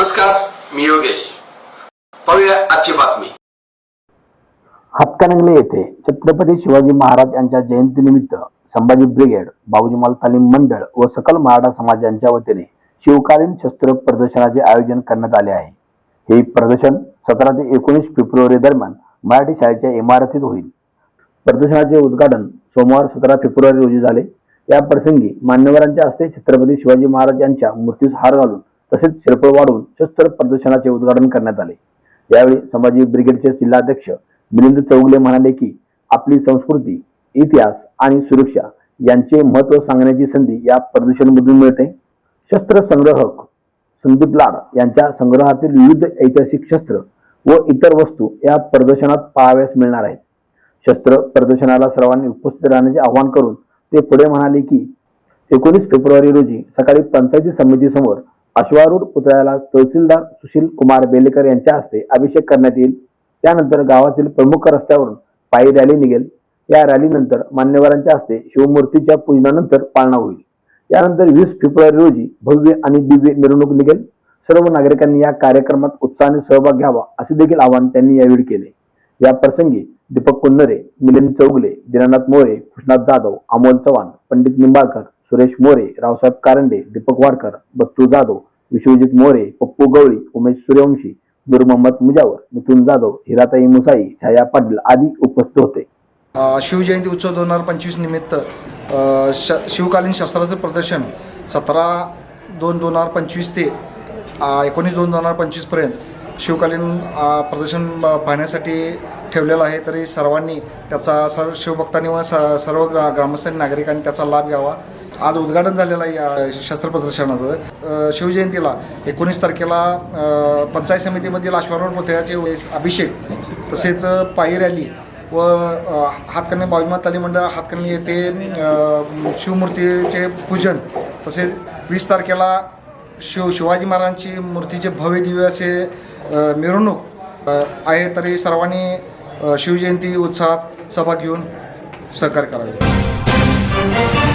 नमस्कार मी योगेश. पाहूया आजची बातमी. हातकणंगले येथे छत्रपती शिवाजी महाराज यांच्या जयंतीनिमित्त संभाजी ब्रिगेड बाबूजीमाल तालीम मंडळ व सकल मराठा समाज यांच्या वतीने शिवकालीन शस्त्र प्रदर्शनाचे आयोजन करण्यात आले आहे. हे प्रदर्शन सतरा ते एकोणीस फेब्रुवारी दरम्यान मराठी शाळेच्या इमारतीत होईल. प्रदर्शनाचे उद्घाटन सोमवार सतरा फेब्रुवारी रोजी झाले. या प्रसंगी मान्यवरांच्या हस्ते छत्रपती शिवाजी महाराज यांच्या मूर्तीस हार घालून तसेच शिरपळ वाढवून शस्त्र प्रदर्शनाचे उद्घाटन करण्यात आले. यावेळी संभाजी ब्रिगेडचे जिल्हाध्यक्ष मिलिंद चौगले म्हणाले की आपली संस्कृती इतिहास आणि सुरक्षा यांचे महत्त्व सांगण्याची संधी या प्रदर्शनमधून मिळते. शस्त्र संग्रहक संदीप लाड यांच्या संग्रहातील विविध ऐतिहासिक शस्त्र व इतर वस्तू या प्रदर्शनात पाहाव्यास मिळणार आहेत. शस्त्र प्रदर्शनाला सर्वांनी उपस्थित राहण्याचे आवाहन करून ते पुढे म्हणाले की एकोणीस फेब्रुवारी रोजी सकाळी पंचायती समितीसमोर अश्वारूढ पुतळ्याला तहसीलदार सुशील कुमार बेलेकर यांच्या हस्ते अभिषेक करण्यात येईल. त्यानंतर गावातील प्रमुख रस्त्यावरून पायी रॅली निघेल. या रॅलीनंतर मान्यवरांच्या हस्ते शिवमूर्तीच्या पूजनानंतर पाळणा होईल. यानंतर वीस फेब्रुवारी रोजी भव्य आणि दिव्य मिरवणूक निघेल. सर्व नागरिकांनी या कार्यक्रमात उत्साहाने सहभाग घ्यावा असे देखील आवाहन त्यांनी यावेळी केले. या प्रसंगी दीपक कुन्नरे मिलिंद चौगले दीनानाथ मोरे कृष्णात जाधव अमोल चव्हाण पंडित निंबाळकर सुरेश मोरे रावसाहेब कारंडे दीपक वाडकर बच्चू जाधव विश्वजित मोरे पप्पू गवळी उमेश सूर्यवंशी नूर मोहम्मद मुजावर मिथुन जाधव हिराताई मुसाई छाया पाटील आदी उपस्थित होते. शिवजयंती उत्सव दोन हजार पंचवीस निमित्त श शिवकालीन शस्त्राचं प्रदर्शन सतरा दोन दोन हजार पंचवीस ते एकोणीस दोन दोन हजार पंचवीसपर्यंत शिवकालीन प्रदर्शन पाहण्यासाठी ठेवलेलं आहे. तरी सर्वांनी त्याचा सर्व शिवभक्तांनी व स सर्व ग्रामस्थांनी नागरिकांनी त्याचा लाभ घ्यावा. आज उद्घाटन झालेलं आहे या शस्त्र प्रदर्शनाचं. शिवजयंतीला एकोणीस तारखेला पंचायत समितीमधील अश्वारोड पुतळ्याचे अभिषेक तसेच पायी रॅली व अ, बावीमा ताली मंडळ हातकर्णी येथे शिवमूर्तीचे पूजन तसेच वीस तारखेला शिव शिवाजी महाराजांची मूर्तीचे भव्य दिव्य असे मिरवणूक आहे तरी सर्वांनी शिवजयंती उत्साहात सहभाग घेऊन सहकार्य करावे.